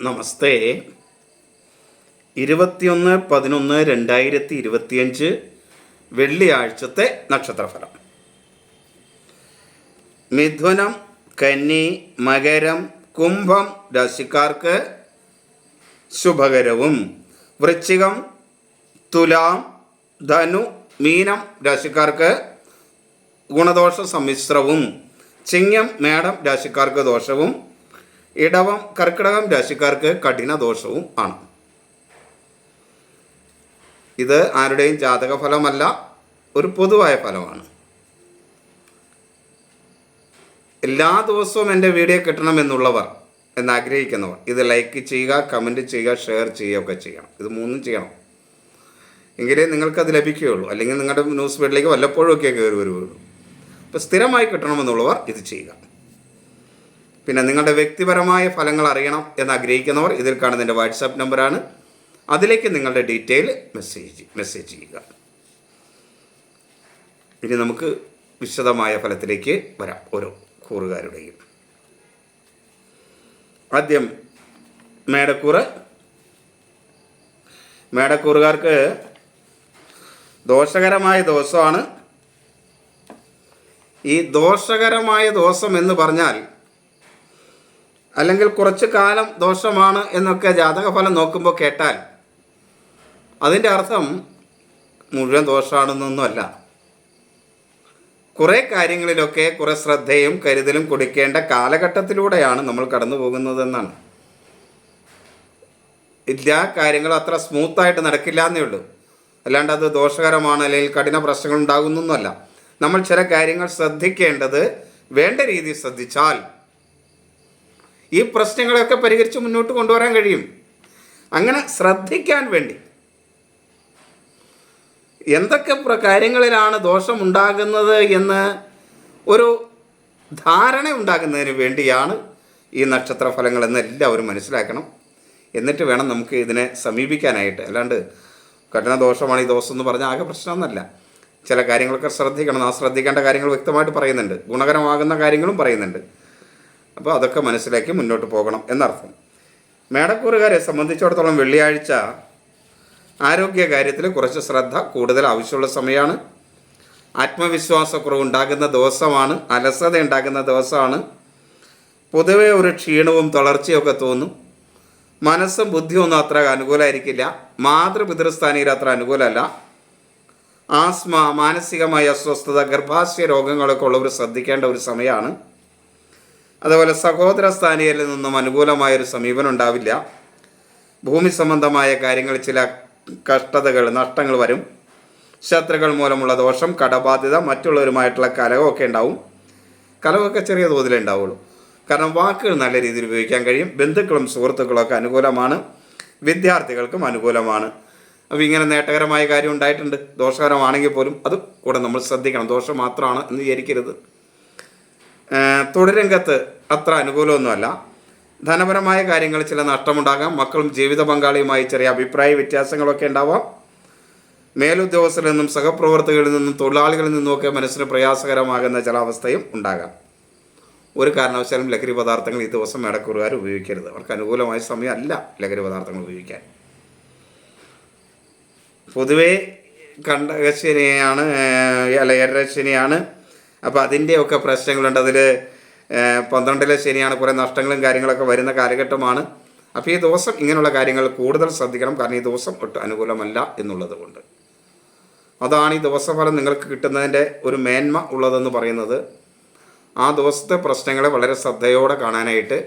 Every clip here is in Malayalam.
നമസ്തേ. ഇരുപത്തിയൊന്ന് പതിനൊന്ന് രണ്ടായിരത്തി ഇരുപത്തിയഞ്ച് വെള്ളിയാഴ്ചത്തെ നക്ഷത്രഫലം. മിഥുനം കന്നി മകരം കുംഭം രാശിക്കാർക്ക് ശുഭകരവും. വൃശ്ചികം തുലാം ധനു മീനം രാശിക്കാർക്ക് ഗുണദോഷ സമ്മിശ്രവും ചിങ്ങം മേടം രാശിക്കാർക്ക് ദോഷവും. ഇടവം കർക്കിടകം രാശിക്കാർക്ക് കഠിന ദോഷവും ആണ്. ഇത് ആരുടെയും ജാതക ഫലമല്ല ഒരു പൊതുവായ ഫലമാണ്. എല്ലാ ദിവസവും എന്റെ വീഡിയോ കിട്ടണമെന്നുള്ളവർ എന്നാഗ്രഹിക്കുന്നവർ ഇത് ലൈക്ക് ചെയ്യുക കമന്റ് ചെയ്യുക ഷെയർ ചെയ്യുക ഒക്കെ ചെയ്യണം. ഇത് മൂന്നും ചെയ്യണം. എങ്കിലേ നിങ്ങൾക്കത് ലഭിക്കുകയുള്ളൂ. അല്ലെങ്കിൽ നിങ്ങളുടെ ന്യൂസ് ഫീഡിലേക്ക് വല്ലപ്പോഴും ഒക്കെ കയറി വരുവുള്ളൂ അപ്പോൾ സ്ഥിരമായി കിട്ടണമെന്നുള്ളവർ ഇത് ചെയ്യുക. പിന്നെ നിങ്ങളുടെ വ്യക്തിപരമായ ഫലങ്ങൾ അറിയണം എന്ന് ആഗ്രഹിക്കുന്നവർ ഇതിൽ കാണുന്ന എന്റെ വാട്സാപ്പ് നമ്പറാണ്. അതിലേക്ക് നിങ്ങളുടെ ഡീറ്റെയിൽ മെസ്സേജ് മെസ്സേജ് ചെയ്യുക. ഇനി നമുക്ക് വിശദമായ ഫലത്തിലേക്ക് വരാം ഓരോ കൂറുകാരുടെയും. ആദ്യം മേടക്കൂറ്. മേടക്കൂറുകാർക്ക് ദോഷകരമായ ദിവസമാണ്. ഈ ദോഷകരമായ ദോഷം എന്ന് പറഞ്ഞാൽ അല്ലെങ്കിൽ കുറച്ച് കാലം ദോഷമാണ് എന്നൊക്കെ ജാതകഫലം നോക്കുമ്പോൾ കേട്ടാൽ അതിന്റെ അർത്ഥം മുഴുവൻ ദോഷമാണെന്നൊന്നുമല്ല കുറേ കാര്യങ്ങളിലൊക്കെ കുറേ ശ്രദ്ധയും കരുതലും കൊടുക്കേണ്ട കാലഘട്ടത്തിലൂടെയാണ് നമ്മൾ കടന്നു പോകുന്നതെന്നാണ്. എല്ലാ കാര്യങ്ങളും അത്ര സ്മൂത്തായിട്ട് നടക്കില്ല എന്നേ ഉള്ളൂ. അല്ലാണ്ട് അത് ദോഷകരമാണ് അല്ലെങ്കിൽ കഠിന പ്രശ്നങ്ങൾ ഉണ്ടാകുന്നൊന്നുമല്ല. നമ്മൾ ചില കാര്യങ്ങൾ ശ്രദ്ധിക്കേണ്ടത് വേണ്ട രീതിയിൽ ശ്രദ്ധിച്ചാൽ ഈ പ്രശ്നങ്ങളെയൊക്കെ പരിഹരിച്ച് മുന്നോട്ട് കൊണ്ടുവരാൻ കഴിയും. അങ്ങനെ ശ്രദ്ധിക്കാൻ വേണ്ടി എന്തൊക്കെ കാര്യങ്ങളിലാണ് ദോഷമുണ്ടാകുന്നത് എന്ന് ഒരു ധാരണ ഉണ്ടാകുന്നതിന് വേണ്ടിയാണ് ഈ നക്ഷത്ര ഫലങ്ങളെന്ന് എല്ലാവരും മനസ്സിലാക്കണം. എന്നിട്ട് വേണം നമുക്ക് ഇതിനെ സമീപിക്കാനായിട്ട്. അല്ലാണ്ട് കഠിന ദോഷമാണ് ഈ ദോഷം എന്ന് പറഞ്ഞാൽ ആകെ പ്രശ്നമൊന്നുമല്ല. ചില കാര്യങ്ങളൊക്കെ ശ്രദ്ധിക്കണം. ആ ശ്രദ്ധിക്കേണ്ട കാര്യങ്ങൾ വ്യക്തമായിട്ട് പറയുന്നുണ്ട്. ഗുണകരമാകുന്ന കാര്യങ്ങളും പറയുന്നുണ്ട്. അപ്പോൾ അതൊക്കെ മനസ്സിലാക്കി മുന്നോട്ട് പോകണം എന്നർത്ഥം. മേടക്കൂറുകാരെ സംബന്ധിച്ചിടത്തോളം വെള്ളിയാഴ്ച ആരോഗ്യ കാര്യത്തിൽ കുറച്ച് ശ്രദ്ധ കൂടുതൽ ആവശ്യമുള്ള സമയമാണ്. ആത്മവിശ്വാസക്കുറവ് ഉണ്ടാകുന്ന ദിവസമാണ് അലസത ഉണ്ടാകുന്ന ദിവസമാണ്. പൊതുവേ ഒരു ക്ഷീണവും തളർച്ചയൊക്കെ തോന്നും. മനസ്സും ബുദ്ധിയും ഒന്നും അത്ര അനുകൂലമായിരിക്കില്ല മാതൃപിതൃസ്ഥാനീയർ അത്ര അനുകൂലമല്ല. ആസ്മ മാനസികമായ അസ്വസ്ഥത ഗർഭാശയ രോഗങ്ങളൊക്കെ ഉള്ളവർ ശ്രദ്ധിക്കേണ്ട ഒരു സമയമാണ്. അതുപോലെ സഹോദര സ്ഥാനീയരിൽ നിന്നും അനുകൂലമായൊരു സമീപനം ഉണ്ടാവില്ല. ഭൂമി സംബന്ധമായ കാര്യങ്ങൾ ചില കഷ്ടതകൾ നഷ്ടങ്ങൾ വരും. ശത്രുക്കൾ മൂലമുള്ള ദോഷം കടബാധ്യത മറ്റുള്ളവരുമായിട്ടുള്ള കലഹമൊക്കെ ഉണ്ടാവും. കലഹമൊക്കെ ചെറിയ തോതിലേ ഉണ്ടാവുള്ളൂ. കാരണം വാക്കുകൾ നല്ല രീതിയിൽ ഉപയോഗിക്കാൻ കഴിയും. ബന്ധുക്കളും സുഹൃത്തുക്കളൊക്കെ അനുകൂലമാണ്. വിദ്യാർത്ഥികൾക്കും അനുകൂലമാണ്. അപ്പോൾ ഇങ്ങനെ നേട്ടകരമായ കാര്യം ഉണ്ടായിട്ടുണ്ട്. ദോഷകരമാണെങ്കിൽ പോലും അത് കൂടെ നമ്മൾ ശ്രദ്ധിക്കണം. ദോഷം മാത്രമാണ് എന്ന് വിചാരിക്കരുത്. ഏഹ് തൊഴിൽരംഗത്ത് അത്ര അനുകൂലമൊന്നുമല്ല. ധനപരമായ കാര്യങ്ങൾ ചില നഷ്ടമുണ്ടാകാം. മക്കളും ജീവിത പങ്കാളിയുമായി ചെറിയ അഭിപ്രായ വ്യത്യാസങ്ങളൊക്കെ ഉണ്ടാവാം. മേലുദ്യോഗസ്ഥരിൽ നിന്നും സഹപ്രവർത്തകരിൽ നിന്നും തൊഴിലാളികളിൽ നിന്നുമൊക്കെ മനസ്സിന് പ്രയാസകരമാകുന്ന ചില അവസ്ഥയും ഉണ്ടാകാം. ഒരു കാരണവശാലും ലഹരി പദാർത്ഥങ്ങൾ ഈ ദിവസം മേടക്കൂറുകാർ ഉപയോഗിക്കരുത്. അവർക്ക് അനുകൂലമായ സമയമല്ല ലഹരി പദാർത്ഥങ്ങൾ ഉപയോഗിക്കാൻ. പൊതുവേ കണ്ടകശനിയാണ് അല്ല എരശനിയാണ് അപ്പോൾ അതിന്റെയൊക്കെ പ്രശ്നങ്ങളുണ്ട്. അതിൽ പന്ത്രണ്ടിലെ ശനിയാണ് കുറേ നഷ്ടങ്ങളും കാര്യങ്ങളൊക്കെ വരുന്ന കാലഘട്ടമാണ്. അപ്പോൾ ഈ ദിവസം ഇങ്ങനെയുള്ള കാര്യങ്ങൾ കൂടുതൽ ശ്രദ്ധിക്കണം. കാരണം ഈ ദിവസം ഒട്ടും അനുകൂലമല്ല എന്നുള്ളത് കൊണ്ട്. അതാണ് ഈ ദിവസഫലം നിങ്ങൾക്ക് കിട്ടുന്നതിന്റെ ഒരു മേന്മ ഉള്ളതെന്ന് പറയുന്നത്. ആ ദിവസത്തെ പ്രശ്നങ്ങളെ വളരെ ശ്രദ്ധയോടെ കാണാനായിട്ട്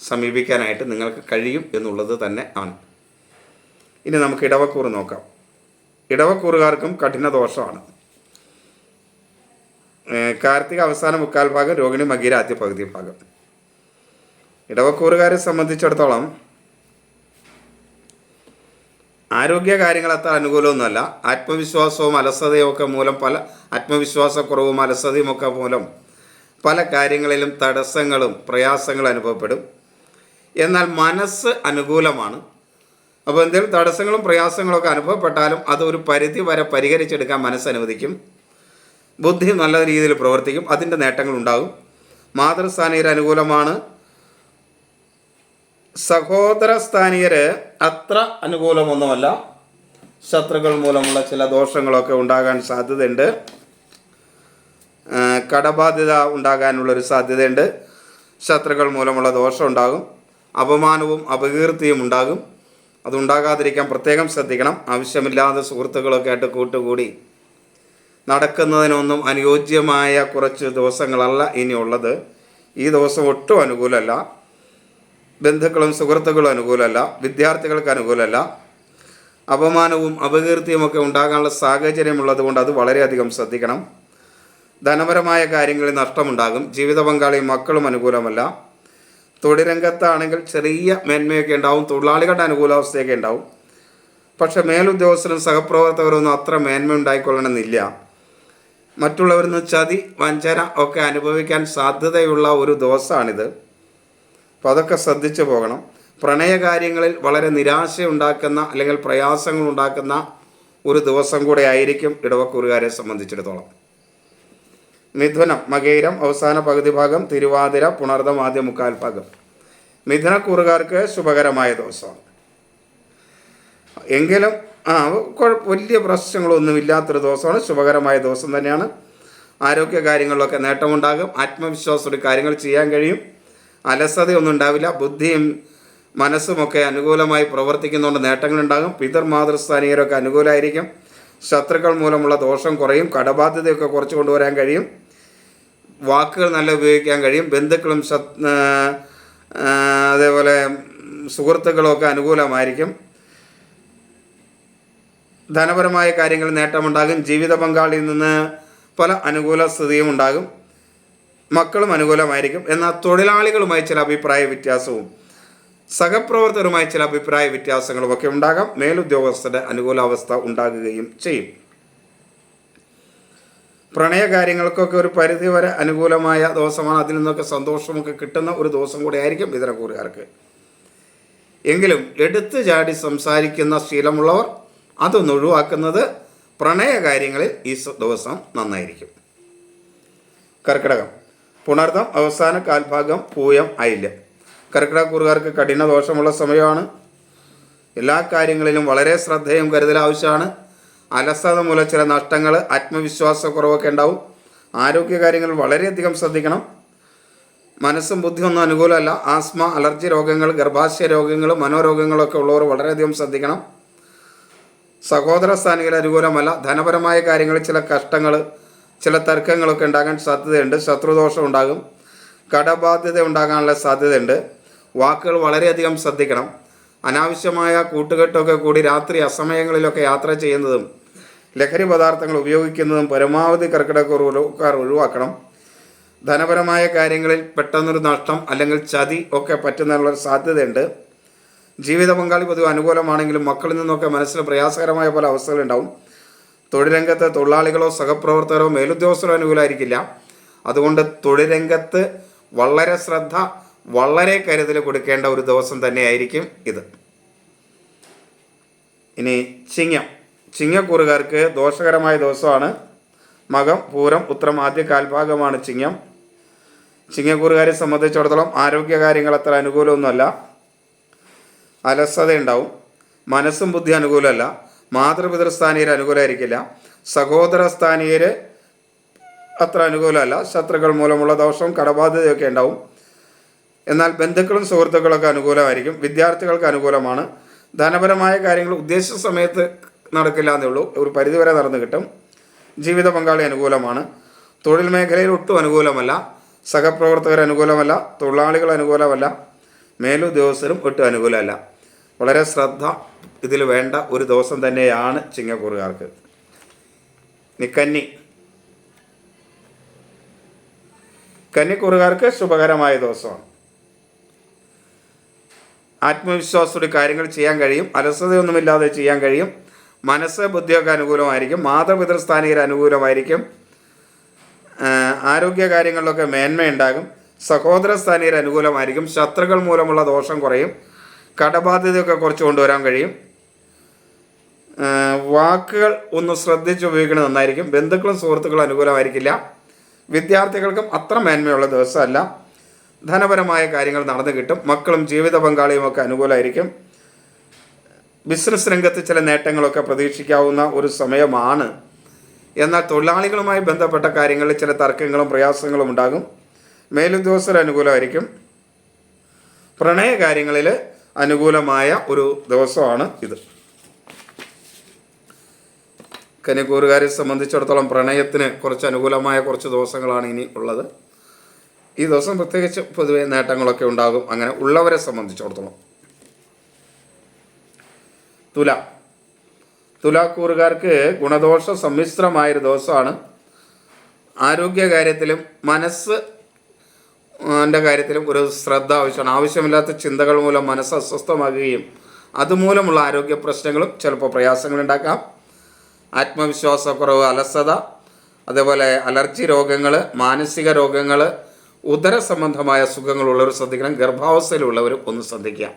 സമീപിക്കാനായിട്ട് നിങ്ങൾക്ക് കഴിയും എന്നുള്ളത് തന്നെ ആണ് ഇനി നമുക്ക് ഇടവക്കൂർ നോക്കാം. ഇടവക്കൂറുകാർക്കും കഠിന ദോഷമാണ് കാർത്തിക അവസാന മുക്കാൽ ഭാഗം രോഹിണി മകീര ആദ്യ പകുതി ഭാഗം. ഇടവക്കൂറുകാരെ സംബന്ധിച്ചിടത്തോളം ആരോഗ്യ കാര്യങ്ങൾ അത്ര അനുകൂലമൊന്നുമല്ല. ആത്മവിശ്വാസവും അലസതയും ഒക്കെ മൂലം പല ആത്മവിശ്വാസക്കുറവും അലസതയും ഒക്കെ മൂലം പല കാര്യങ്ങളിലും തടസ്സങ്ങളും പ്രയാസങ്ങളും അനുഭവപ്പെടും. എന്നാൽ മനസ്സ് അനുകൂലമാണ്. അപ്പോൾ എന്തെങ്കിലും തടസ്സങ്ങളും പ്രയാസങ്ങളൊക്കെ അനുഭവപ്പെട്ടാലും അത് ഒരു പരിധി വരെ പരിഹരിച്ചെടുക്കാൻ മനസ്സ് അനുവദിക്കും. ബുദ്ധി നല്ല രീതിയിൽ പ്രവർത്തിക്കും. അതിന്റെ നേട്ടങ്ങൾ ഉണ്ടാകും. മാതൃസ്ഥാനീയർ അനുകൂലമാണ്. സഹോദര സ്ഥാനീയര് അത്ര അനുകൂലമൊന്നുമല്ല. ശത്രുക്കൾ മൂലമുള്ള ചില ദോഷങ്ങളൊക്കെ ഉണ്ടാകാൻ സാധ്യതയുണ്ട്. കടബാധ്യത ഉണ്ടാകാനുള്ളൊരു സാധ്യതയുണ്ട്. ശത്രുക്കൾ മൂലമുള്ള ദോഷം ഉണ്ടാകും. അപമാനവും അപകീർത്തിയും ഉണ്ടാകും. അതുണ്ടാകാതിരിക്കാൻ പ്രത്യേകം ശ്രദ്ധിക്കണം. ആവശ്യമില്ലാതെ സുഹൃത്തുക്കളൊക്കെ ആയിട്ട് കൂട്ടുകൂടി. നടക്കുന്നതിനൊന്നും അനുയോജ്യമായ കുറച്ച് ദിവസങ്ങളല്ല ഇനിയുള്ളത്. ഈ ദിവസം ഒട്ടും അനുകൂലമല്ല. ബന്ധുക്കളും സുഹൃത്തുക്കളും അനുകൂലമല്ല. വിദ്യാർത്ഥികൾക്ക് അനുകൂലമല്ല. അപമാനവും അപകീർത്തിയുമൊക്കെ ഉണ്ടാകാനുള്ള സാഹചര്യമുള്ളത് കൊണ്ട് അത് വളരെയധികം ശ്രദ്ധിക്കണം. ധനപരമായ കാര്യങ്ങളിൽ നഷ്ടമുണ്ടാകും. ജീവിത പങ്കാളിയും മക്കളും അനുകൂലമല്ല. തൊഴിലരംഗത്താണെങ്കിൽ ചെറിയ മേന്മയൊക്കെ ഉണ്ടാവും. തൊഴിലാളികളുടെ അനുകൂലാവസ്ഥയൊക്കെ ഉണ്ടാവും. പക്ഷെ മേലുദ്യോഗസ്ഥരും സഹപ്രവർത്തകരും ഒന്നും അത്ര മേന്മ ഉണ്ടായിക്കൊള്ളണമെന്നില്ല. മറ്റുള്ളവരിൽ നിന്ന് ചതി വഞ്ചന ഒക്കെ അനുഭവിക്കാൻ സാധ്യതയുള്ള ഒരു ദിവസമാണിത് അപ്പോൾ അതൊക്കെ ശ്രദ്ധിച്ചു പോകണം. പ്രണയകാര്യങ്ങളിൽ വളരെ നിരാശയുണ്ടാക്കുന്ന അല്ലെങ്കിൽ പ്രയാസങ്ങൾ ഉണ്ടാക്കുന്ന ഒരു ദിവസം കൂടെ ആയിരിക്കും ഇടവക്കൂറുകാരെ സംബന്ധിച്ചിടത്തോളം. മിഥുനം മകേരം അവസാന പകുതി ഭാഗം തിരുവാതിര പുണർദം ആദ്യ മുക്കാൽ ഭാഗം. മിഥുനക്കൂറുകാർക്ക് ശുഭകരമായ ദിവസമാണ്. എങ്കിലും ആ വലിയ പ്രശ്നങ്ങളൊന്നും ഇല്ലാത്തൊരു ദിവസമാണ്. ശുഭകരമായ ദിവസം തന്നെയാണ്. ആരോഗ്യ കാര്യങ്ങളിലൊക്കെ നേട്ടമുണ്ടാകും. ആത്മവിശ്വാസത്തോടെ കാര്യങ്ങൾ ചെയ്യാൻ കഴിയും. അലസതയൊന്നും ഉണ്ടാവില്ല. ബുദ്ധിയും മനസ്സുമൊക്കെ അനുകൂലമായി പ്രവർത്തിക്കുന്നതുകൊണ്ട് നേട്ടങ്ങളുണ്ടാകും. പിതൃ മാതൃസ്ഥാനീയരൊക്കെ അനുകൂലമായിരിക്കും ശത്രുക്കൾ മൂലമുള്ള ദോഷം കുറയും. കടബാധ്യതയൊക്കെ കുറച്ച് കൊണ്ടുവരാൻ കഴിയും. വാക്കുകൾ നല്ല ഉപയോഗിക്കാൻ കഴിയും. ബന്ധുക്കളും അതേപോലെ സുഹൃത്തുക്കളൊക്കെ അനുകൂലമായിരിക്കും. ധനപരമായ കാര്യങ്ങൾ നേട്ടമുണ്ടാകും. ജീവിത പങ്കാളിയിൽ നിന്ന് പല അനുകൂല സ്ഥിതിയും ഉണ്ടാകും. മക്കളും അനുകൂലമായിരിക്കും. എന്നാൽ തൊഴിലാളികളുമായി ചില അഭിപ്രായ വ്യത്യാസവും സഹപ്രവർത്തകരുമായി ചില അഭിപ്രായ വ്യത്യാസങ്ങളും ഒക്കെ ഉണ്ടാകാം. മേലുദ്യോഗസ്ഥരുടെ അനുകൂലാവസ്ഥ ഉണ്ടാകുകയും ചെയ്യും. പ്രണയകാര്യങ്ങൾക്കൊക്കെ ഒരു പരിധി വരെ അനുകൂലമായ ദിവസമാണ്. അതിൽ നിന്നൊക്കെ സന്തോഷമൊക്കെ കിട്ടുന്ന ഒരു ദിവസം കൂടെ ആയിരിക്കും ഇതര കൂറുകാർക്ക് എങ്കിലും എടുത്തു ചാടി സംസാരിക്കുന്ന ശീലമുള്ളവർ അതൊന്ന് ഒഴിവാക്കുന്നത് പ്രണയകാര്യങ്ങളിൽ ഈ സ- ദിവസം നന്നായിരിക്കും. കർക്കിടകം. പുണർദം അവസാന കാൽഭാഗം പൂയം അയിൽ കർക്കിടകക്കൂറുകാർക്ക് കഠിന ദോഷമുള്ള സമയമാണ്. എല്ലാ കാര്യങ്ങളിലും വളരെ ശ്രദ്ധയും കരുതൽ ആവശ്യമാണ്. അലസത മൂലം ചില നഷ്ടങ്ങൾ ആത്മവിശ്വാസക്കുറവൊക്കെ ഉണ്ടാവും. ആരോഗ്യ ആരോഗ്യകാര്യങ്ങൾ വളരെയധികം ശ്രദ്ധിക്കണം. മനസ്സും ബുദ്ധിയൊന്നും അനുകൂലമല്ല. ആസ്മ അലർജി രോഗങ്ങൾ ഗർഭാശയ രോഗങ്ങൾ മനോരോഗങ്ങളൊക്കെ ഉള്ളവർ വളരെയധികം ശ്രദ്ധിക്കണം. സഹോദര സ്ഥാനികൾ അനുകൂലമല്ല. ധനപരമായ കാര്യങ്ങളിൽ ചില കഷ്ടങ്ങൾ ചില തർക്കങ്ങളൊക്കെ ഉണ്ടാകാൻ സാധ്യതയുണ്ട്. ശത്രുദോഷം ഉണ്ടാകും. കടബാധ്യത ഉണ്ടാകാനുള്ള സാധ്യതയുണ്ട്. വാക്കുകൾ വളരെയധികം ശ്രദ്ധിക്കണം. അനാവശ്യമായ കൂട്ടുകെട്ടൊക്കെ കൂടി രാത്രി അസമയങ്ങളിലൊക്കെ യാത്ര ചെയ്യുന്നതും ലഹരി പദാർത്ഥങ്ങൾ ഉപയോഗിക്കുന്നതും പരമാവധി കർക്കിടകക്കാർ ഒഴിവാക്കണം. ധനപരമായ കാര്യങ്ങളിൽ പെട്ടെന്നൊരു നഷ്ടം അല്ലെങ്കിൽ ചതി ഒക്കെ പറ്റുന്നതിനുള്ള സാധ്യതയുണ്ട്. ജീവിത പങ്കാളി പൊതുവെ അനുകൂലമാണെങ്കിലും മക്കളിൽ നിന്നൊക്കെ മനസ്സിൽ പ്രയാസകരമായ പല അവസ്ഥകളുണ്ടാവും. തൊഴിലംഗത്ത് തൊഴിലാളികളോ സഹപ്രവർത്തകരോ മേലുദ്യോഗസ്ഥരോ അനുകൂലമായിരിക്കില്ല അതുകൊണ്ട് തൊഴിലംഗത്ത് വളരെ ശ്രദ്ധ വളരെ കരുതൽ കൊടുക്കേണ്ട ഒരു ദിവസം തന്നെയായിരിക്കും ഇത്. ഇനി ചിങ്ങം. ചിങ്ങക്കൂറുകാർക്ക് ദോഷകരമായ ദിവസമാണ്. മകം പൂരം ഉത്രം ആദ്യ കാൽഭാഗമാണ് ചിങ്ങം. ചിങ്ങക്കൂറുകാരെ സംബന്ധിച്ചിടത്തോളം ആരോഗ്യകാര്യങ്ങൾ അത്ര അനുകൂലമൊന്നുമല്ല. അലസത ഉണ്ടാവും മനസ്സും ബുദ്ധി അനുകൂലമല്ല. മാതൃപിതൃസ്ഥാനീയർ അനുകൂലമായിരിക്കില്ല. സഹോദര സ്ഥാനീയർ അത്ര അനുകൂലമല്ല. ശത്രുക്കൾ മൂലമുള്ള ദോഷവും കടബാധ്യതയൊക്കെ ഉണ്ടാവും. എന്നാൽ ബന്ധുക്കളും സുഹൃത്തുക്കളൊക്കെ അനുകൂലമായിരിക്കും. വിദ്യാർത്ഥികൾക്ക് അനുകൂലമാണ്. ധനപരമായ കാര്യങ്ങൾ ഉദ്ദേശിച്ച സമയത്ത് നടക്കില്ല എന്നേ ഉള്ളൂ. ഒരു പരിധിവരെ നടന്നു കിട്ടും. ജീവിത പങ്കാളി അനുകൂലമാണ്. തൊഴിൽ മേഖലയിൽ ഒട്ടും അനുകൂലമല്ല. സഹപ്രവർത്തകർ അനുകൂലമല്ല. തൊഴിലാളികൾ അനുകൂലമല്ല. മേലുദ്യോഗസ്ഥരും ഒട്ടും അനുകൂലമല്ല. വളരെ ശ്രദ്ധ ഇതിൽ വേണ്ട ഒരു ദിവസം തന്നെയാണ് ചിങ്ങക്കൂറുകാർക്ക്. നിക്കന്നി. കന്നി കന്നിക്കൂറുകാർക്ക് ശുഭകരമായ ദിവസമാണ്. ആത്മവിശ്വാസത്തോടെ കാര്യങ്ങൾ ചെയ്യാൻ കഴിയും അലസതയൊന്നുമില്ലാതെ ചെയ്യാൻ കഴിയും മനസ്സ് ബുദ്ധിയൊക്കെ അനുകൂലമായിരിക്കും മാതൃപിതൃസ്ഥാനീയർ അനുകൂലമായിരിക്കും ആരോഗ്യ കാര്യങ്ങളിലൊക്കെ മേന്മയുണ്ടാകും സഹോദര സ്ഥാനീയർ അനുകൂലമായിരിക്കും ശത്രുക്കൾ മൂലമുള്ള ദോഷം കുറയും കടബാധ്യതയൊക്കെ കുറച്ച് കൊണ്ടുവരാൻ കഴിയും. വാക്കുകൾ ഒന്ന് ശ്രദ്ധിച്ച് ഉപയോഗിക്കുന്നത് നന്നായിരിക്കും. ബന്ധുക്കളും സുഹൃത്തുക്കളും അനുകൂലമായിരിക്കില്ല. വിദ്യാർത്ഥികൾക്കും അത്ര മേന്മയുള്ള ദിവസമല്ല. ധനപരമായ കാര്യങ്ങൾ നടന്നു കിട്ടും. മക്കളും ജീവിത പങ്കാളിയും ഒക്കെ അനുകൂലമായിരിക്കും. ബിസിനസ് രംഗത്ത് ചില നേട്ടങ്ങളൊക്കെ പ്രതീക്ഷിക്കാവുന്ന ഒരു സമയമാണ്. എന്നാൽ തൊഴിലാളികളുമായി ബന്ധപ്പെട്ട കാര്യങ്ങളിൽ ചില തർക്കങ്ങളും പ്രയാസങ്ങളും ഉണ്ടാകും. മേലുദ്യോഗസ്ഥർ അനുകൂലമായിരിക്കും. പ്രണയ കാര്യങ്ങളിൽ അനുകൂലമായ ഒരു ദിവസമാണ് ഇത്. കനിക്കൂറുകാരെ സംബന്ധിച്ചിടത്തോളം പ്രണയത്തിന് കുറച്ച് അനുകൂലമായ കുറച്ച് ദിവസങ്ങളാണ് ഇനി ഉള്ളത്. ഈ ദിവസം പ്രത്യേകിച്ച് പൊതുവെ നേട്ടങ്ങളൊക്കെ ഉണ്ടാകും. അങ്ങനെ ഉള്ളവരെ സംബന്ധിച്ചിടത്തോളം. തുല. തുലാക്കൂറുകാർക്ക് ഗുണദോഷ സമ്മിശ്രമായൊരു ദിവസമാണ്. ആരോഗ്യകാര്യത്തിലും മനസ്സ് എന്റെ കാര്യത്തിലും ഒരു ശ്രദ്ധ ആവശ്യമാണ്. ആവശ്യമില്ലാത്ത ചിന്തകൾ മൂലം മനസ്സ് അസ്വസ്ഥമാകുകയും അതുമൂലമുള്ള ആരോഗ്യ പ്രശ്നങ്ങളും ചിലപ്പോൾ പ്രയാസങ്ങളുണ്ടാക്കാം. ആത്മവിശ്വാസക്കുറവ് അലസത അതേപോലെ അലർജി രോഗങ്ങൾ മാനസിക രോഗങ്ങൾ ഉദര സംബന്ധമായ അസുഖങ്ങളുള്ളവർ ശ്രദ്ധിക്കണം. ഗർഭാവസ്ഥയിലുള്ളവരും ഒന്ന് ശ്രദ്ധിക്കുക.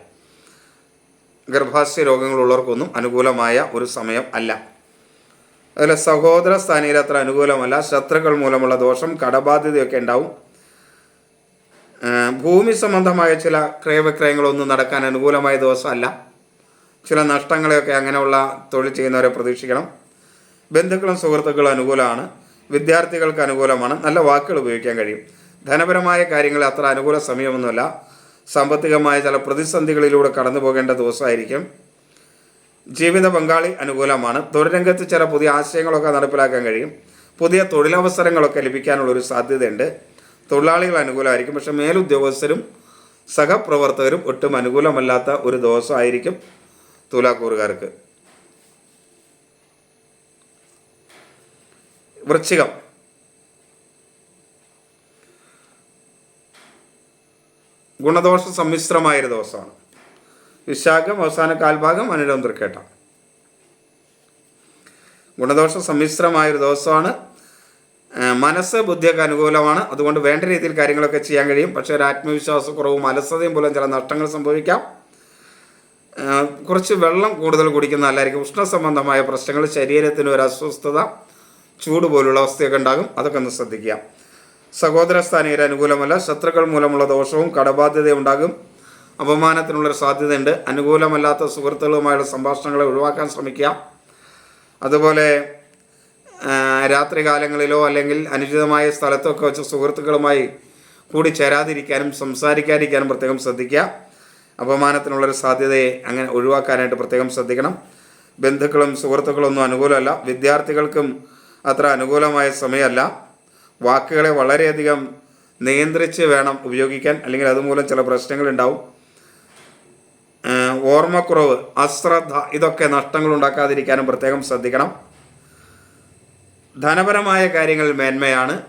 ഗർഭാശയ രോഗങ്ങളുള്ളവർക്കൊന്നും അനുകൂലമായ ഒരു സമയം അല്ല. അതുപോലെ സഹോദര സ്ഥാനീയർ അത്ര അനുകൂലമല്ല. ശത്രുക്കൾ മൂലമുള്ള ദോഷം കടബാധ്യതയൊക്കെ ഉണ്ടാവും. ഭൂമി സംബന്ധമായ ചില ക്രയവിക്രയങ്ങളൊന്നും നടക്കാൻ അനുകൂലമായ ദിവസമല്ല. ചില നഷ്ടങ്ങളെയൊക്കെ അങ്ങനെയുള്ള തൊഴിൽ ചെയ്യുന്നവരെ പ്രതീക്ഷിക്കണം. ബന്ധുക്കളും സുഹൃത്തുക്കളും അനുകൂലമാണ്. വിദ്യാർത്ഥികൾക്ക് അനുകൂലമാണ്. നല്ല വാക്കുകൾ ഉപയോഗിക്കാൻ കഴിയും. ധനപരമായ കാര്യങ്ങൾ അത്ര അനുകൂല സമയമൊന്നുമല്ല. സാമ്പത്തികമായ ചില പ്രതിസന്ധികളിലൂടെ കടന്നു പോകേണ്ട ദിവസമായിരിക്കും. ജീവിത പങ്കാളി അനുകൂലമാണ്. തൊഴിലരംഗത്ത് ചില പുതിയ ആശയങ്ങളൊക്കെ നടപ്പിലാക്കാൻ കഴിയും. പുതിയ തൊഴിലവസരങ്ങളൊക്കെ ലഭിക്കാനുള്ളൊരു സാധ്യതയുണ്ട്. തൊഴിലാളികൾ അനുകൂലമായിരിക്കും. പക്ഷെ മേലുദ്യോഗസ്ഥരും സഹപ്രവർത്തകരും ഒട്ടും അനുകൂലമല്ലാത്ത ഒരു ദിവസമായിരിക്കും തുലാക്കൂറുകാർക്ക്. വൃശ്ചികം. ഗുണദോഷ സമ്മിശ്രമായൊരു ദിവസമാണ്. വിശാഖം അവസാന കാൽഭാഗം അനുരവും തൃക്കേട്ട ഗുണദോഷ സമ്മിശ്രമായൊരു ദിവസമാണ് മനസ്സ് ബുദ്ധിയൊക്കെ അനുകൂലമാണ്. അതുകൊണ്ട് വേണ്ട രീതിയിൽ കാര്യങ്ങളൊക്കെ ചെയ്യാൻ കഴിയും. പക്ഷേ ഒരു ആത്മവിശ്വാസക്കുറവും അലസതയും മൂലം ചില നഷ്ടങ്ങൾ സംഭവിക്കാം. കുറച്ച് വെള്ളം കൂടുതൽ കുടിക്കുന്ന നല്ലതായിരിക്കും. ഉഷ്ണ സംബന്ധമായ പ്രശ്നങ്ങൾ ശരീരത്തിന് ഒരു അസ്വസ്ഥത ചൂട് പോലുള്ള അവസ്ഥയൊക്കെ ഉണ്ടാകും. അതൊക്കെ ഒന്ന് ശ്രദ്ധിക്കുക. സഹോദര സ്ഥാനീയർ അനുകൂലമല്ല. ശത്രുക്കൾ മൂലമുള്ള ദോഷവും കടബാധ്യതയും ഉണ്ടാകും. അപമാനത്തിനുള്ളൊരു സാധ്യതയുണ്ട്. അനുകൂലമല്ലാത്ത സുഹൃത്തുക്കളുമായുള്ള സംഭാഷണങ്ങളെ ഒഴിവാക്കാൻ ശ്രമിക്കുക. അതുപോലെ ആ, രാത്രികാലങ്ങളിലോ അല്ലെങ്കിൽ അനുചിതമായ സ്ഥലത്തൊക്കെ വെച്ച് സുഹൃത്തുക്കളുമായി കൂടി ചേരാതിരിക്കാനും സംസാരിക്കാതിരിക്കാനും പ്രത്യേകം ശ്രദ്ധിക്കുക. അപമാനത്തിനുള്ളൊരു സാധ്യതയെ അങ്ങനെ ഒഴിവാക്കാനായിട്ട് പ്രത്യേകം ശ്രദ്ധിക്കണം. ബന്ധുക്കളും സുഹൃത്തുക്കളും ഒന്നും അനുകൂലമല്ല. വിദ്യാർത്ഥികൾക്കും അത്ര അനുകൂലമായ സമയമല്ല. വാക്കുകളെ വളരെയധികം നിയന്ത്രിച്ച് വേണം ഉപയോഗിക്കാൻ. അല്ലെങ്കിൽ അതുമൂലം ചില പ്രശ്നങ്ങളുണ്ടാവും. ഓർമ്മക്കുറവ് അശ്രദ്ധ ഇതൊക്കെ നഷ്ടങ്ങൾ ഉണ്ടാക്കാതിരിക്കാനും പ്രത്യേകം ശ്രദ്ധിക്കണം. ധനപരമായ കാര്യങ്ങളിൽ മേന്മയാണ്.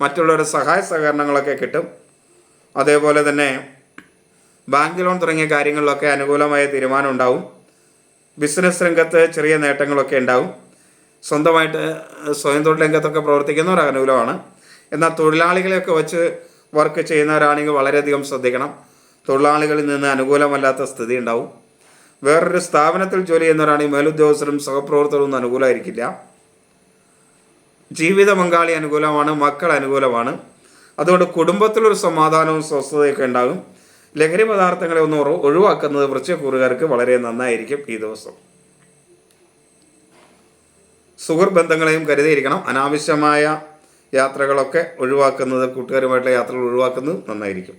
മറ്റുള്ളവരുടെ സഹായ സഹകരണങ്ങളൊക്കെ കിട്ടും. അതേപോലെ തന്നെ ബാങ്ക് ലോൺ തുടങ്ങിയ കാര്യങ്ങളിലൊക്കെ അനുകൂലമായ തീരുമാനം ഉണ്ടാവും. ബിസിനസ് രംഗത്ത് ചെറിയ നേട്ടങ്ങളൊക്കെ ഉണ്ടാവും. സ്വന്തമായിട്ട് സ്വയം തൊഴിൽ രംഗത്തൊക്കെ പ്രവർത്തിക്കുന്നവർ അനുകൂലമാണ്. എന്നാൽ തൊഴിലാളികളെയൊക്കെ വെച്ച് വർക്ക് ചെയ്യുന്നവരാണെങ്കിൽ വളരെയധികം ശ്രദ്ധിക്കണം. തൊഴിലാളികളിൽ നിന്ന് അനുകൂലമല്ലാത്ത സ്ഥിതി ഉണ്ടാവും. വേറൊരു സ്ഥാപനത്തിൽ ജോലി ചെയ്യുന്നവരാണെങ്കിൽ മേലുദ്യോഗസ്ഥരും സഹപ്രവർത്തകരും ഒന്നും അനുകൂലമായിരിക്കില്ല. ജീവിത പങ്കാളി അനുകൂലമാണ് മക്കൾ അനുകൂലമാണ്. അതുകൊണ്ട് കുടുംബത്തിലൊരു സമാധാനവും സ്വസ്ഥതയൊക്കെ ഉണ്ടാകും. ലഹരി പദാർത്ഥങ്ങളെ ഒന്ന് ഒഴിവാക്കുന്നത് വൃശ്ചക്കൂറുകാർക്ക് വളരെ നന്നായിരിക്കും ഈ ദിവസം. സുഹൃത്ത് ബന്ധങ്ങളെയും കരുതിയിരിക്കണം. അനാവശ്യമായ യാത്രകളൊക്കെ ഒഴിവാക്കുന്നത് കൂട്ടുകാരുമായിട്ടുള്ള യാത്രകൾ ഒഴിവാക്കുന്നത് നന്നായിരിക്കും.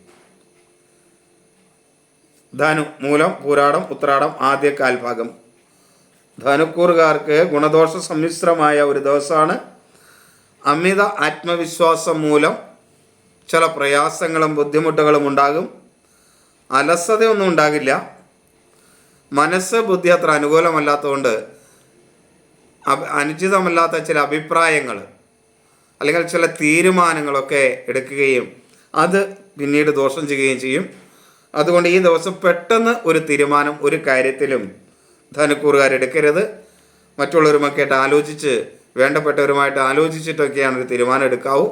ധനു മൂലം പൂരാടം ഉത്രാടം ആദ്യ കാൽഭാഗം ധനുക്കൂറുകാർക്ക് ഗുണദോഷ സമ്മിശ്രമായ ഒരു ദിവസമാണ് അമിത ആത്മവിശ്വാസം മൂലം ചില പ്രയാസങ്ങളും ബുദ്ധിമുട്ടുകളും ഉണ്ടാകും. അലസതയൊന്നും ഉണ്ടാകില്ല. മനസ്സ് ബുദ്ധി അത്ര അനുകൂലമല്ലാത്തതുകൊണ്ട് അനുചിതമല്ലാത്ത ചില അഭിപ്രായങ്ങൾ അല്ലെങ്കിൽ ചില തീരുമാനങ്ങളൊക്കെ എടുക്കുകയും അത് പിന്നീട് ദോഷം ചെയ്യുകയും ചെയ്യും. അതുകൊണ്ട് ഈ ദിവസം പെട്ടെന്ന് ഒരു തീരുമാനം ഒരു കാര്യത്തിലും ധനുക്കൂറുകാരെടുക്കരുത്. മറ്റുള്ളവരുമൊക്കെ ആലോചിച്ച് വേണ്ടപ്പെട്ടവരുമായിട്ട് ആലോചിച്ചിട്ടൊക്കെയാണ് ഒരു തീരുമാനം എടുക്കാവൂ.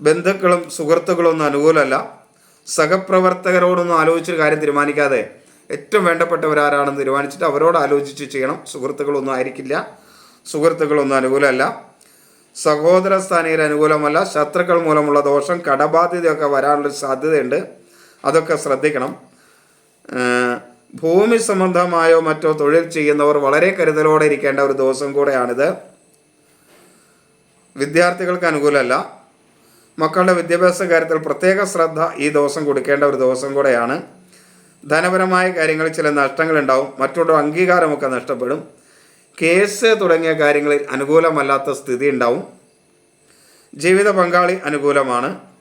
ബന്ധുക്കളും സുഹൃത്തുക്കളും ഒന്നും അനുകൂലമല്ല. സഹപ്രവർത്തകരോടൊന്നും ആലോചിച്ചൊരു കാര്യം തീരുമാനിക്കാതെ ഏറ്റവും വേണ്ടപ്പെട്ടവരാരാണെന്ന് തീരുമാനിച്ചിട്ട് അവരോട് ആലോചിച്ച് ചെയ്യണം. സുഹൃത്തുക്കളൊന്നും ആയിരിക്കില്ല. സുഹൃത്തുക്കളൊന്നും അനുകൂലമല്ല. സഹോദര സ്ഥാനീയർ അനുകൂലമല്ല. ശത്രുക്കൾ മൂലമുള്ള ദോഷം കടബാധ്യതയൊക്കെ വരാനുള്ള സാധ്യതയുണ്ട്. അതൊക്കെ ശ്രദ്ധിക്കണം. ഭൂമി സംബന്ധമായോ മറ്റോ തൊഴിൽ ചെയ്യുന്നവർ വളരെ കരുതലോടെ ഇരിക്കേണ്ട ഒരു ദിവസം കൂടെയാണിത്. വിദ്യാർത്ഥികൾക്ക് അനുകൂലമല്ല. മക്കളുടെ വിദ്യാഭ്യാസ കാര്യത്തിൽ പ്രത്യേക ശ്രദ്ധ ഈ ദിവസം കൊടുക്കേണ്ട ഒരു ദിവസം കൂടെയാണ്. ധനപരമായ കാര്യങ്ങളിൽ ചില നഷ്ടങ്ങളുണ്ടാവും. മറ്റുള്ള അംഗീകാരമൊക്കെ നഷ്ടപ്പെടും. കേസ് തുടങ്ങിയ കാര്യങ്ങളിൽ അനുകൂലമല്ലാത്ത സ്ഥിതി ഉണ്ടാവും. ജീവിത പങ്കാളി അനുകൂലമാണ്.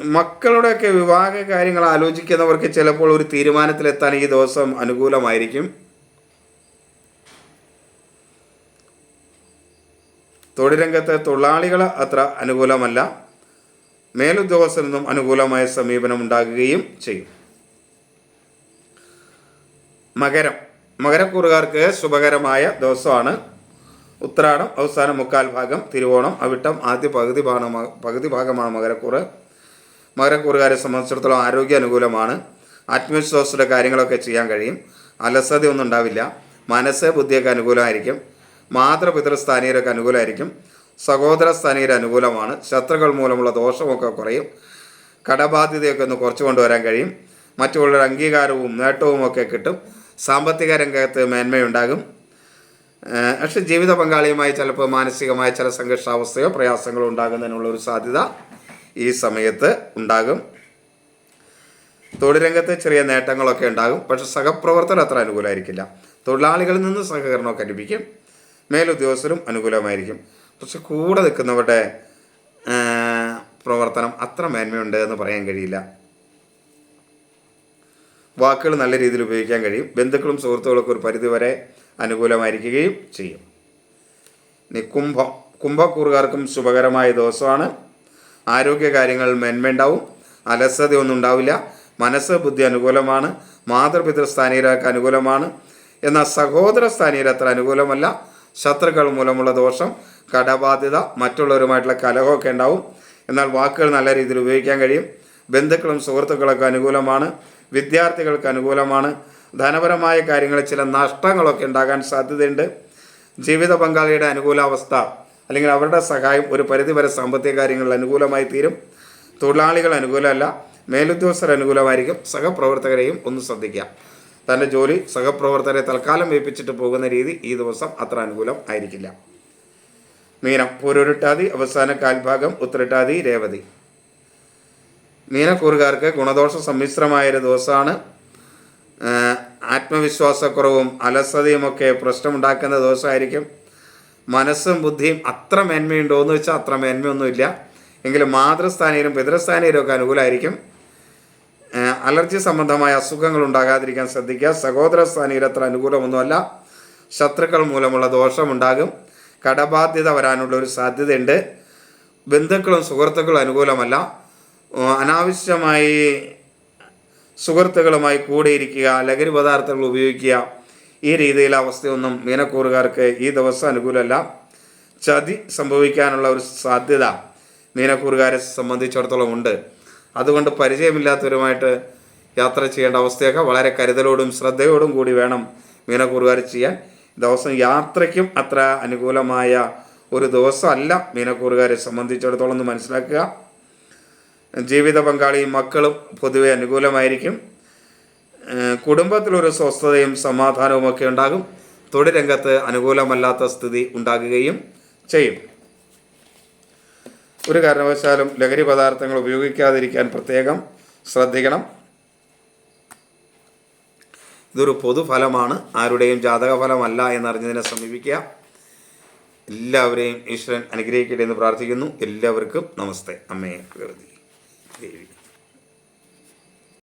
മക്കളുടെയൊക്കെ വിവാഹ കാര്യങ്ങൾ ആലോചിക്കുന്നവർക്ക് ചിലപ്പോൾ ഒരു തീരുമാനത്തിലെത്താൻ ഈ ദിവസം അനുകൂലമായിരിക്കും. തൊഴിലംഗത്തെ തൊഴിലാളികൾ അത്ര അനുകൂലമല്ല. മേലുദ്യോഗസ്ഥരിൽ നിന്നും അനുകൂലമായ സമീപനം ഉണ്ടാകുകയും ചെയ്യും. മകരം. മകരക്കൂറുകാർക്ക് ശുഭകരമായ ദിവസമാണ്. ഉത്രാടം അവസാന മുക്കാൽ ഭാഗം തിരുവോണം അവിട്ടം ആദ്യ പകുതി ഭാഗമാണ് പകുതി ഭാഗമാണ് മകരക്കൂറ്. മകരക്കൂറുകാരെ സംബന്ധിച്ചിടത്തോളം ആരോഗ്യ അനുകൂലമാണ്. ആത്മവിശ്വാസത്തിന്റെ കാര്യങ്ങളൊക്കെ ചെയ്യാൻ കഴിയും. അലസതയൊന്നും ഉണ്ടാവില്ല. മനസ്സ് ബുദ്ധിയൊക്കെ അനുകൂലമായിരിക്കും. മാതൃപിതൃ സ്ഥാനീയരൊക്കെ അനുകൂലമായിരിക്കും. സഹോദര സ്ഥാനീയർ അനുകൂലമാണ്. ശത്രുക്കൾ മൂലമുള്ള ദോഷമൊക്കെ കുറയും. കടബാധ്യതയൊക്കെ ഒന്ന് കുറച്ച് കൊണ്ടുവരാൻ കഴിയും. മറ്റുള്ളവരുടെ അംഗീകാരവും നേട്ടവും ഒക്കെ കിട്ടും. സാമ്പത്തിക രംഗത്ത് മേന്മയുണ്ടാകും. പക്ഷെ ജീവിത പങ്കാളിയുമായി ചിലപ്പോൾ മാനസികമായ ചില സംഘർഷാവസ്ഥയോ പ്രയാസങ്ങളോ ഉണ്ടാകുന്നതിനുള്ള ഒരു സാധ്യത ഈ സമയത്ത് ഉണ്ടാകും. തൊഴിൽ രംഗത്ത് ചെറിയ നേട്ടങ്ങളൊക്കെ ഉണ്ടാകും. പക്ഷെ സഹപ്രവർത്തനം അത്ര അനുകൂലമായിരിക്കില്ല. തൊഴിലാളികളിൽ നിന്ന് സഹകരണമൊക്കെ ലഭിക്കും. മേലുദ്യോഗസ്ഥരും അനുകൂലമായിരിക്കും. പക്ഷെ കൂടെ നിൽക്കുന്നവരുടെ പ്രവർത്തനം അത്ര മേന്മയുണ്ട് എന്ന് പറയാൻ കഴിയില്ല. വാക്കുകൾ നല്ല രീതിയിൽ ഉപയോഗിക്കാൻ കഴിയും. ബന്ധുക്കളും സുഹൃത്തുക്കളൊക്കെ ഒരു പരിധിവരെ അനുകൂലമായിരിക്കുകയും ചെയ്യും. ഇനി കുംഭം കുംഭക്കൂറുകാർക്കും ശുഭകരമായ ദിവസമാണ്. ആരോഗ്യകാര്യങ്ങൾ മെന്മയുണ്ടാവും. അലസതയൊന്നും ഉണ്ടാവില്ല. മനസ്സ് ബുദ്ധി അനുകൂലമാണ്. മാതൃപിതൃ സ്ഥാനീയർക്ക് അനുകൂലമാണ്. എന്നാൽ സഹോദര സ്ഥാനീയർ അത്ര അനുകൂലമല്ല. ശത്രുക്കൾ മൂലമുള്ള ദോഷം കടബാധ്യത മറ്റുള്ളവരുമായിട്ടുള്ള കലഹമൊക്കെ ഉണ്ടാവും. എന്നാൽ വാക്കുകൾ നല്ല രീതിയിൽ ഉപയോഗിക്കാൻ കഴിയും. ബന്ധുക്കളും സുഹൃത്തുക്കളൊക്കെ അനുകൂലമാണ്. വിദ്യാർത്ഥികൾക്ക് അനുകൂലമാണ്. ധനപരമായ കാര്യങ്ങളിൽ ചില നഷ്ടങ്ങളൊക്കെ ഉണ്ടാകാൻ സാധ്യതയുണ്ട്. ജീവിത പങ്കാളിയുടെ അനുകൂലാവസ്ഥ അല്ലെങ്കിൽ അവരുടെ സഹായം ഒരു പരിധിവരെ സാമ്പത്തിക കാര്യങ്ങളിൽ അനുകൂലമായി തീരും. തൊഴിലാളികൾ അനുകൂലമല്ല. മേലുദ്യോഗസ്ഥർ അനുകൂലമായിരിക്കും. സഹപ്രവർത്തകരെയും ഒന്ന് ശ്രദ്ധിക്കുക. തന്റെ ജോലി സഹപ്രവർത്തകരെ തൽക്കാലം ഏൽപ്പിച്ചിട്ട് പോകുന്ന രീതി ഈ ദിവസം അത്ര അനുകൂലം ആയിരിക്കില്ല. മീനം. പൂരൊരുട്ടാതി അവസാന കാൽഭാഗം ഉത്തരട്ടാതി രേവതി. മീനക്കൂറുകാർക്ക് ഗുണദോഷ സമ്മിശ്രമായൊരു ദിവസമാണ്. ആത്മവിശ്വാസക്കുറവും അലസതയുമൊക്കെ പ്രശ്നമുണ്ടാക്കുന്ന ദിവസമായിരിക്കും. മനസ്സും ബുദ്ധിയും അത്ര മേന്മയുണ്ടോ എന്ന് വെച്ചാൽ അത്ര മേന്മയൊന്നുമില്ല. എങ്കിലും മാതൃസ്ഥാനീയരും പിതൃസ്ഥാനീയരും ഒക്കെ അനുകൂലമായിരിക്കും അലർജി സംബന്ധമായ അസുഖങ്ങൾ ഉണ്ടാകാതിരിക്കാൻ ശ്രദ്ധിക്കുക. സഹോദര സ്ഥാനീയർ അത്ര അനുകൂലമൊന്നുമല്ല. ശത്രുക്കൾ മൂലമുള്ള ദോഷമുണ്ടാകും. കടബാധ്യത വരാനുള്ള ഒരു സാധ്യതയുണ്ട്. ബന്ധുക്കളും സുഹൃത്തുക്കളും അനുകൂലമല്ല. അനാവശ്യമായി സുഹൃത്തുക്കളുമായി കൂടെയിരിക്കുക ലഹരി പദാർത്ഥങ്ങൾ ഉപയോഗിക്കുക ഈ രീതിയിലെ അവസ്ഥയൊന്നും മീനക്കൂറുകാർക്ക് ഈ ദിവസം അനുകൂലമല്ല. ചതി സംഭവിക്കാനുള്ള ഒരു സാധ്യത മീനക്കൂറുകാരെ സംബന്ധിച്ചിടത്തോളം ഉണ്ട്. അതുകൊണ്ട് പരിചയമില്ലാത്തവരുമായിട്ട് യാത്ര ചെയ്യേണ്ട അവസ്ഥയൊക്കെ വളരെ കരുതലോടും ശ്രദ്ധയോടും കൂടി വേണം മീനക്കൂറുകാർ ചെയ്യാൻ. ദിവസം യാത്രയ്ക്കും അത്ര അനുകൂലമായ ഒരു ദിവസമല്ല മീനക്കൂറുകാരെ സംബന്ധിച്ചിടത്തോളം എന്ന് മനസ്സിലാക്കുക. ജീവിത പങ്കാളിയും മക്കളും പൊതുവെ അനുകൂലമായിരിക്കും. കുടുംബത്തിലൊരു സ്വസ്ഥതയും സമാധാനവും ഒക്കെ ഉണ്ടാകും. തൊഴിൽ രംഗത്ത് അനുകൂലമല്ലാത്ത സ്ഥിതി ഉണ്ടാകുകയും ചെയ്യും. ഒരു കാരണവശാലും ലഹരി പദാർത്ഥങ്ങൾ ഉപയോഗിക്കാതിരിക്കാൻ പ്രത്യേകം ശ്രദ്ധിക്കണം. ഇതൊരു പൊതുഫലമാണ്. ആരുടെയും ജാതക ഫലമല്ല എന്നറിഞ്ഞതിനെ സമീപിക്കുക. എല്ലാവരെയും ഈശ്വരൻ അനുഗ്രഹിക്കട്ടെ എന്ന് പ്രാർത്ഥിക്കുന്നു. എല്ലാവർക്കും നമസ്തേ. അമ്മയെ പ്രകൃതി